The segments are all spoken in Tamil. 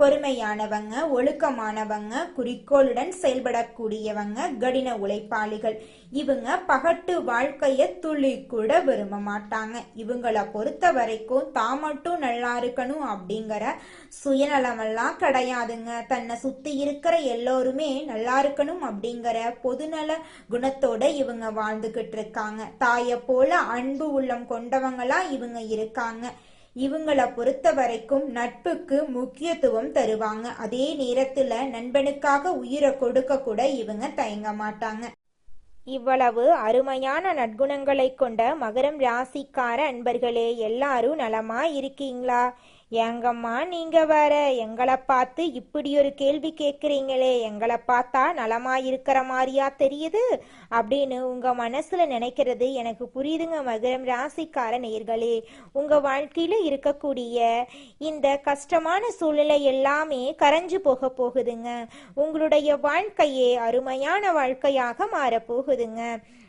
பொறுமையானவங்க ஒழுக்கமானவங்க குறிக்கோளுடன் செயல்படக்கூடியவங்க கடின உழைப்பாளிகள். இவங்க பகட்டு வாழ்க்கைய துளி கூட விரும்ப மாட்டாங்க. இவங்கள பொறுத்த வரைக்கும் தான் மட்டும் நல்லா இருக்கணும் அப்படிங்கிற சுயநலமெல்லாம் கிடையாதுங்க. தன்னை சுத்தி இருக்கிற எல்லோருமே நல்லா இருக்கணும் அப்படிங்கிற பொதுநல குணத்தோட இவங்க வாழ்ந்துகிட்டு இருக்காங்க. தாயை போல அன்பு உள்ளம் கொண்டவங்களா இவங்க இருக்காங்க. இவங்கள பொறுத்த வரைக்கும் நட்புக்கு முக்கியத்துவம் தருவாங்க. அதே நேரத்துல நண்பனுக்காக உயிரை கொடுக்க கூட இவங்க தயங்க மாட்டாங்க. இவ்வளவு அருமையான நற்குணங்களை கொண்ட மகரம் ராசிக்கார அன்பர்களே எல்லாரும் நலமா இருக்கீங்களா? ஏங்கம்மா நீங்க வேற? எங்களை பார்த்து இப்படி ஒரு கேள்வி கேட்குறீங்களே எங்களை பார்த்தா நலமா இருக்கிற மாதிரியா தெரியுது? அப்படின்னு உங்க மனசுல நினைக்கிறது எனக்கு புரியுதுங்க மகரம் ராசிக்கார நேர்களே. உங்க வாழ்க்கையில இருக்கக்கூடிய இந்த கஷ்டமான சூழ்நிலை எல்லாமே கரைஞ்சு போக போகுதுங்க. உங்களுடைய வாழ்க்கையே அருமையான வாழ்க்கையாக மாறப்போகுதுங்க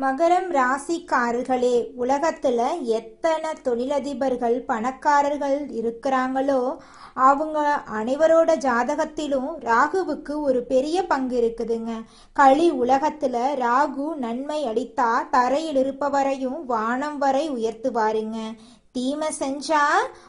மகரம் ராசிக்காரர்களே உலகத்துல எத்தனை தொழிலதிபர்கள் பணக்காரர்கள் இருக்கிறாங்களோ அவங்க அனைவரோட ஜாதகத்திலும் ராகுவுக்கு ஒரு பெரிய பங்கு இருக்குதுங்க. களி உலகத்துல ராகு நன்மை அளித்தா தரையில் இருப்பவரையும் வானம் வரை உயர்த்துவாருங்க. தீமை செஞ்சா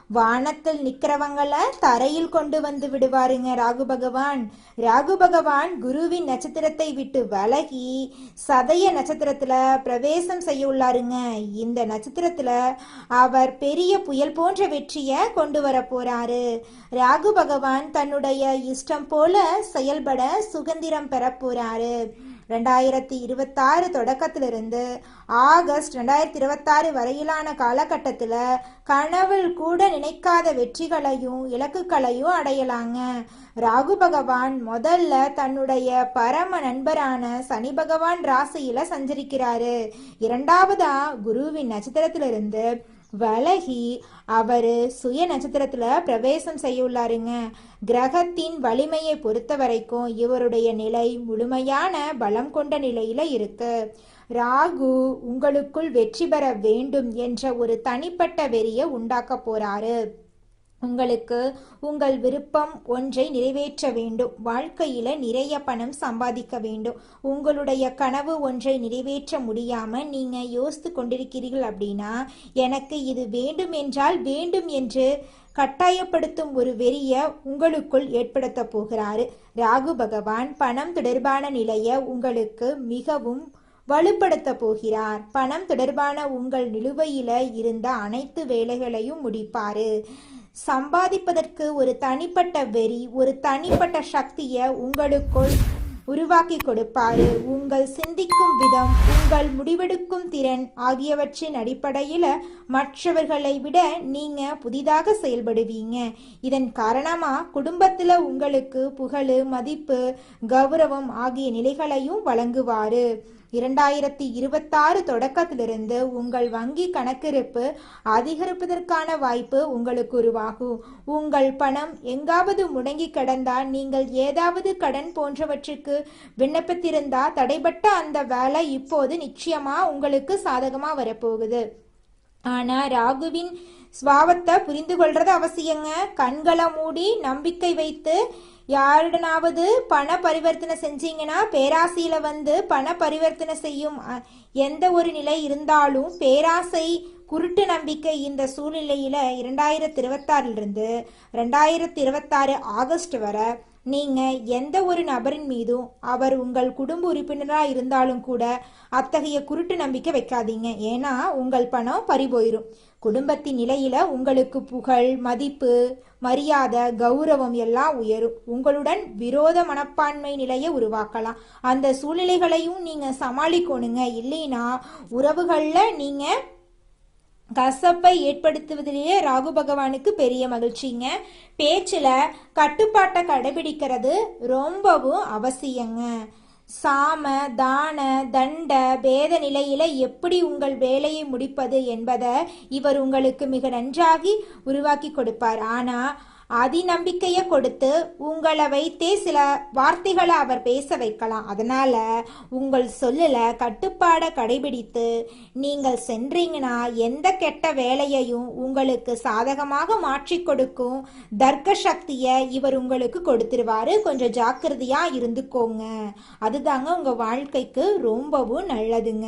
வானத்தில் நிக்கிறவங்களை தரையில் கொண்டு வந்து விடுவாருங்க ராகு பகவான். ராகு பகவான் குருவின் நட்சத்திரத்தை விட்டு விலகி சதய நட்சத்திரத்துல பிரவேசம் செய்ய உள்ளாருங்க. இந்த நட்சத்திரத்துல அவர் பெரிய புயல் போன்ற வெற்றியை கொண்டு வர போறாரு. ராகு பகவான் தன்னுடைய இஷ்டம் போல செயல்பட சுதந்திரம் பெற போறாரு. ரெண்டாயிரத்தி இருபத்தாறு தொடக்கத்திலிருந்து ஆகஸ்ட் ரெண்டாயிரத்தி இருபத்தாறு வரையிலான காலகட்டத்தில் கனவில் கூட நினைக்காத வெற்றிகளையும் இலக்குகளையும் அடையலாங்க. ராகு பகவான் முதல்ல தன்னுடைய பரம நண்பரான சனி பகவான் ராசியில சஞ்சரிக்கிறாரு. இரண்டாவதா குருவின் நட்சத்திரத்திலிருந்து விலகி அவர் சுய நட்சத்திரத்தில் பிரவேசம் செய்ய உள்ளாருங்க. கிரகத்தின் வலிமையை பொறுத்த வரைக்கும் இவருடைய நிலை முழுமையான பலம் கொண்ட நிலையில இருக்கு. ராகு உங்களுக்குள் வெற்றி பெற வேண்டும் என்ற ஒரு தனிப்பட்ட வெறியை உண்டாக்க போறாரு. உங்களுக்கு உங்கள் விருப்பம் ஒன்றை நிறைவேற்ற வேண்டும். வாழ்க்கையில நிறைய பணம் சம்பாதிக்க வேண்டும். உங்களுடைய கனவு ஒன்றை நிறைவேற்ற முடியாம நீங்க யோசித்து கொண்டிருக்கிறீர்கள் அப்படின்னா எனக்கு இது வேண்டும் என்றால் வேண்டும் என்று கட்டாயப்படுத்தும் ஒரு வெறிய உங்களுக்குள் ஏற்படுத்த போகிறாரு. ராகு பகவான் பணம் தொடர்பான நிலையை உங்களுக்கு மிகவும் வலுப்படுத்த போகிறார். பணம் தொடர்பான உங்கள் நிலுவையில இருந்த அனைத்து வேலைகளையும் முடிப்பாரு. சம்பாதிப்பதற்கு ஒரு தனிப்பட்ட வெறி ஒரு தனிப்பட்ட சக்தியை உங்களுக்குள் உருவாக்கி கொடுப்பாரு. உங்கள் சிந்திக்கும் விதம் உங்கள் முடிவெடுக்கும் திறன் ஆகியவற்றின் அடிப்படையில் மற்றவர்களை விட நீங்க புதிதாக செயல்படுவீங்க. இதன் காரணமா குடும்பத்தில் உங்களுக்கு புகழ் மதிப்பு கௌரவம் ஆகிய நிலைகளையும் வழங்குவாரு. இரண்டாயிரத்தி இருபத்தாறு தொடக்கத்திலிருந்து உங்கள் வங்கி கணக்கிருப்பு அதிகரிப்பதற்கான வாய்ப்பு உங்களுக்கு உருவாகும். உங்கள் பணம் எங்காவது முடங்கி கிடந்தால் நீங்கள் ஏதாவது கடன் போன்றவற்றுக்கு விண்ணப்பித்திருந்தா தடைபட்ட அந்த வேலை இப்போது நிச்சயமா உங்களுக்கு சாதகமா வரப்போகுது. ஆனா ராகுவின் ஸ்வாவத்தை புரிந்து கொள்றது அவசியங்க. கண்களை மூடி நம்பிக்கை வைத்து யாருடனாவது பண பரிவர்த்தனை செஞ்சீங்கன்னா பேராசையில் வந்து பண பரிவர்த்தனை செய்யும் எந்த ஒரு நிலை இருந்தாலும் பேராசை குருட்டு நம்பிக்கை இந்த சூழ்நிலையில் இரண்டாயிரத்தி இருபத்தாறிலிருந்து ரெண்டாயிரத்தி இருபத்தாறு ஆகஸ்ட் வரை நீங்க எந்த ஒரு நபரின் மீதும் அவர் உங்கள் குடும்ப உறுப்பினராக இருந்தாலும் கூட அத்தகைய குருட்டு நம்பிக்கை வைக்காதீங்க. ஏன்னா உங்கள் பணம் பறிபோயிரும். குடும்பத்தின் நிலையில உங்களுக்கு புகழ் மதிப்பு மரியாதை கௌரவம் எல்லாம் உயரும். உங்களுடன் விரோத மனப்பான்மை நிலையை உருவாக்கலாம். அந்த சூழ்நிலைகளையும் நீங்க சமாளிக்கணுங்க. இல்லைன்னா உறவுகள்ல நீங்க கசப்பை ஏற்படுத்துவதிலேயே ராகு பகவானுக்கு பெரிய மகிழ்ச்சிங்க. பேச்சில் கட்டுப்பாட்டை கடைபிடிக்கிறது ரொம்பவும் அவசியங்க. சாம தான தண்ட பேத நிலையில எப்படி உங்கள் வேலையை முடிப்பது என்பதை இவர் உங்களுக்கு மிக நன்றாகி உருவாக்கி கொடுப்பார். ஆனா அதிநம்பிக்கையை கொடுத்து உங்களை வைத்தே சில வார்த்தைகளை அவர் பேச வைக்கலாம். அதனால உங்கள் சொல்லில் கட்டுப்பாடை கடைபிடித்து நீங்கள் சென்றீங்கன்னா எந்த கெட்ட வேலையையும் உங்களுக்கு சாதகமாக மாற்றி கொடுக்கும். தர்க்க சக்தியை இவர் உங்களுக்கு கொடுத்துருவாரு. கொஞ்சம் ஜாக்கிரதையா இருந்துக்கோங்க. அதுதாங்க உங்க வாழ்க்கைக்கு ரொம்பவும் நல்லதுங்க.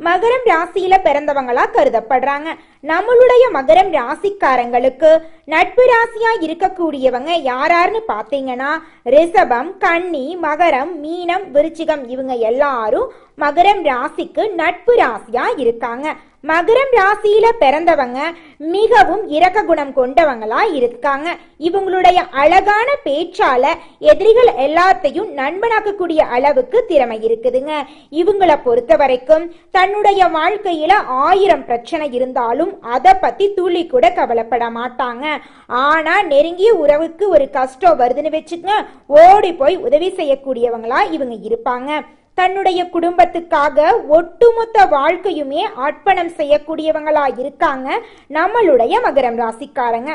மகரம் ராசியில பிறந்தவங்களா கருதப்படுறாங்க. நம்மளுடைய மகரம் ராசிக்காரங்களுக்கு நட்பு ராசியா இருக்கக்கூடியவங்க யாராருன்னு பாத்தீங்கன்னா ரிஷபம் கன்னி மகரம் மீனம் விருச்சிகம் இவங்க எல்லாரும் மகரம் ராசிக்கு நட்பு ராசியா இருக்காங்க. மகரம் ராசியில பிறந்தவங்க மிகவும் இரக்க குணம் கொண்டவங்களா இருக்காங்க. இவங்களுடைய அழகான பேச்சால எதிரிகள் எல்லாத்தையும் நண்பனாக்கக்கூடிய அளவுக்கு திறமை இருக்குதுங்க. இவங்களை பொறுத்த வரைக்கும் தன்னுடைய வாழ்க்கையில ஆயிரம் பிரச்சனை இருந்தாலும் அதை பத்தி துளி கூட கவலைப்பட மாட்டாங்க. ஆனா நெருங்கிய உறவுக்கு ஒரு கஷ்டம் வருதுன்னு வச்சுக்கங்க ஓடி போய் உதவி செய்யக்கூடியவங்களா இவங்க இருப்பாங்க. தன்னுடைய குடும்பத்துக்காக ஒட்டுமொத்த வாழ்க்கையுமே அர்ப்பணம் செய்யக்கூடியவங்களா இருக்காங்க. நம்மளுடைய மகரம் ராசிக்காரங்க.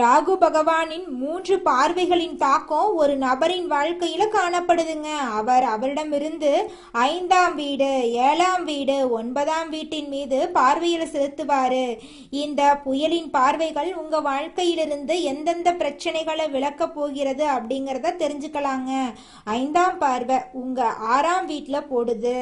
ராகு பகவானின் மூன்று பார்வைகளின் தாக்கம் ஒரு நபரின் வாழ்க்கையில காணப்படுதுங்க. அவர் அவரிடமிருந்து ஐந்தாம் வீடு ஏழாம் வீடு ஒன்பதாம் வீட்டின் மீது பார்வையில செலுத்துவாரு. இந்த புயலின் பார்வைகள் உங்க வாழ்க்கையிலிருந்து எந்தெந்த பிரச்சனைகளை விளக்க போகிறது அப்படிங்கிறத தெரிஞ்சுக்கலாங்க. ஐந்தாம் பார்வை உங்க ஆறாம் வீட்டில் போடுது.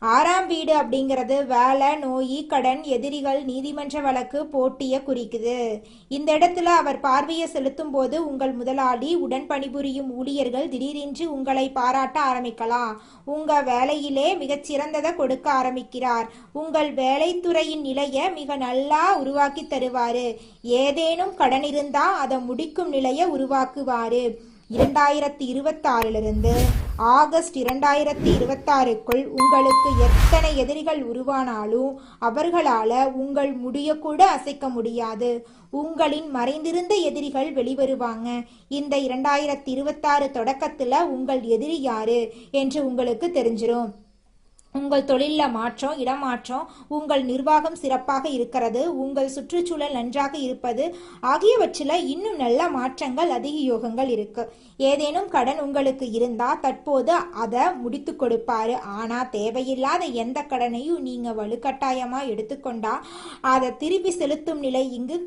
ஆறாம் வீடு அப்படிங்கிறது வேலை நோய் கடன் எதிரிகள் நீதிமன்ற வழக்கு போட்டியை குறிக்குது. இந்த இடத்துல அவர் பார்வையை செலுத்தும் போது உங்கள் முதலாளி உடன் பணிபுரியும் ஊழியர்கள் திடீரென்று உங்களை பாராட்ட ஆரம்பிக்கலாம். உங்க வேலையிலே மிகச்சிறந்ததை கொடுக்க ஆரம்பிக்கிறார். உங்கள் வேலைத்துறையின் நிலையை மிக நல்லா உருவாக்கி தருவாரு. ஏதேனும் கடன் இருந்தா அதை முடிக்கும் நிலையை உருவாக்குவாரு. இரண்டாயிரத்தி இருபத்தாறிலிருந்து ஆகஸ்ட் இரண்டாயிரத்தி இருபத்தாறுக்குள் உங்களுக்கு எத்தனை எதிரிகள் உருவானாலும் அவர்களால் உங்கள் முடிய கூட அசைக்க முடியாது. உங்களின் மறைந்திருந்த எதிரிகள் வெளிவருவாங்க. இந்த இரண்டாயிரத்தி இருபத்தாறு தொடக்கத்தில் உங்கள் எதிரி யாரு என்று உங்களுக்கு தெரிஞ்சிடும் உங்கள் தொழிலில் மாற்றம் இடமாற்றம் உங்கள் நிர்வாகம் சிறப்பாக இருக்கிறது உங்கள் சுற்றுச்சூழல் நன்றாக இருப்பது ஆகியவற்றில் இன்னும் நல்ல மாற்றங்கள் அதிக யோகங்கள் இருக்கு. ஏதேனும் கடன் உங்களுக்கு இருந்தா தற்போது அதை முடித்து கொடுப்பாரு. ஆனால் தேவையில்லாத எந்த கடனையும் நீங்கள் வலுக்கட்டாயமாக எடுத்துக்கொண்டா அதை திருப்பி செலுத்தும் நிலை இங்கு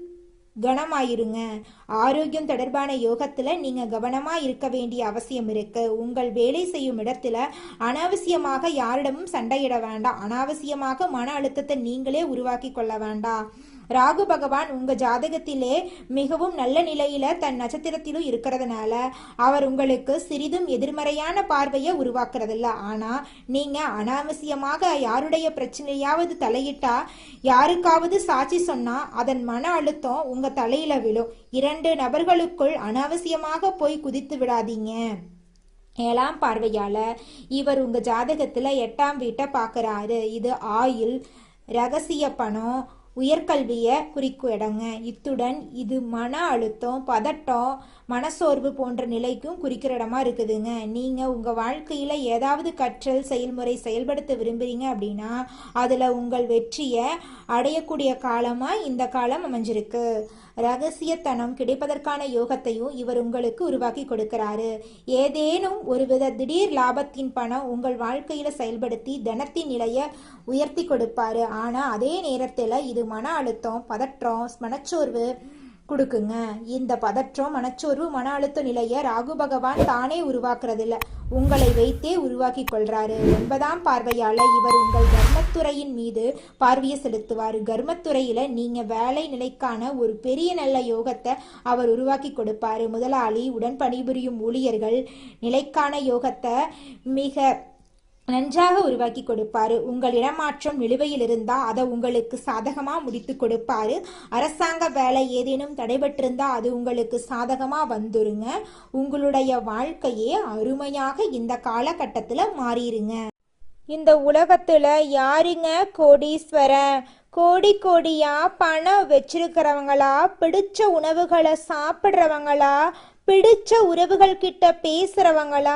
கனமாயிருங்க ஆரோக்கியம் தொடர்பான யோகத்துல நீங்க கவனமா இருக்க வேண்டிய அவசியம் இருக்கு. உங்கள் வேலை செய்யும் இடத்துல அனாவசியமாக யாரிடமும் சண்டையிட வேண்டாம். அனாவசியமாக மன அழுத்தத்தை நீங்களே உருவாக்கி கொள்ள வேண்டாம். ராகு பகவான் உங்க ஜாதகத்திலே மிகவும் நல்ல நிலையில தன் நட்சத்திரத்திலும் இருக்கிறதுனால அவர் உங்களுக்கு சிறிதும் எதிர்மறையான பார்வையை உருவாக்குறதில்ல. ஆனா நீங்க அனாவசியமாக யாருடைய பிரச்சனையாவது தலையிட்டா யாருக்காவது சாட்சி சொன்னா அதன் மன அழுத்தம் உங்க தலையில விழும். இரண்டு நபர்களுக்குள் அனாவசியமாக போய் குதித்து விடாதீங்க. ஏழாம் பார்வையால இவர் உங்க ஜாதகத்துல எட்டாம் வீட்டை பார்க்கறாரு. இது ஆயுள் ரகசிய பணம் உயர்கல்வியை குறிக்கும் இடங்க. இத்துடன் இது மன அழுத்தம் பதட்டம் மனசோர்வு போன்ற நிலைக்கும் குறிக்கிற இடமா இருக்குதுங்க. நீங்க உங்க வாழ்க்கையில ஏதாவது கற்றல் செயல்முறை செயல்படுத்த விரும்புறீங்க அப்படின்னா அதுல உங்கள் வெற்றியை அடையக்கூடிய காலமா இந்த காலம் அமைஞ்சிருக்கு. ரகசியத்தனம் கிடைப்பதற்கான யோகத்தையும் இவர் உங்களுக்கு உருவாக்கி கொடுக்கிறாரு. ஏதேனும் ஒருவித திடீர் லாபத்தின் பணம் உங்கள் வாழ்க்கையில செயல்படுத்தி தனத்தின் நிலையை உயர்த்தி கொடுப்பாரு. ஆனா அதே நேரத்துல இது மன அழுத்தம் பதற்றம் மனச்சோர்வு கொடுக்குங்க. இந்த பதற்றம் மனச்சோர்வு மன அழுத்த நிலைய ராகு பகவான் தானே உருவாக்குறதில்ல. உங்களை வைத்தே உருவாக்கி கொள்றாரு. ஒன்பதாம் பார்வையால இவர் உங்கள் கர்மத்துறையின் மீது பார்வையை செலுத்துவார். கர்மத்துறையில நீங்க வேலை நிலைக்கான ஒரு பெரிய நல்ல யோகத்தை அவர் உருவாக்கி கொடுப்பாரு. முதலாளி உடன் பணிபுரியும் ஊழியர்கள் நிலைக்கான யோகத்தை மிக நன்றாக உருவாக்கி கொடுப்பாரு. உங்கள் இடமாற்றம் நிலுவையில் இருந்தா அதை உங்களுக்கு சாதகமா முடித்து கொடுப்பாரு. அரசாங்க வேலை ஏதேனும் தடைபட்டிருந்தா அது உங்களுக்கு சாதகமா வந்துருங்க. உங்களுடைய வாழ்க்கையே அருமையாக இந்த காலகட்டத்துல மாறிடுங்க இந்த உலகத்துல யாருங்க கோடீஸ்வரன்? கோடி கோடியா பணம் வச்சிருக்கிறவங்களா? பிடிச்ச உணவுகளை சாப்பிட்றவங்களா? பிடிச்ச உறவுகள் கிட்ட பேசுறவங்களா?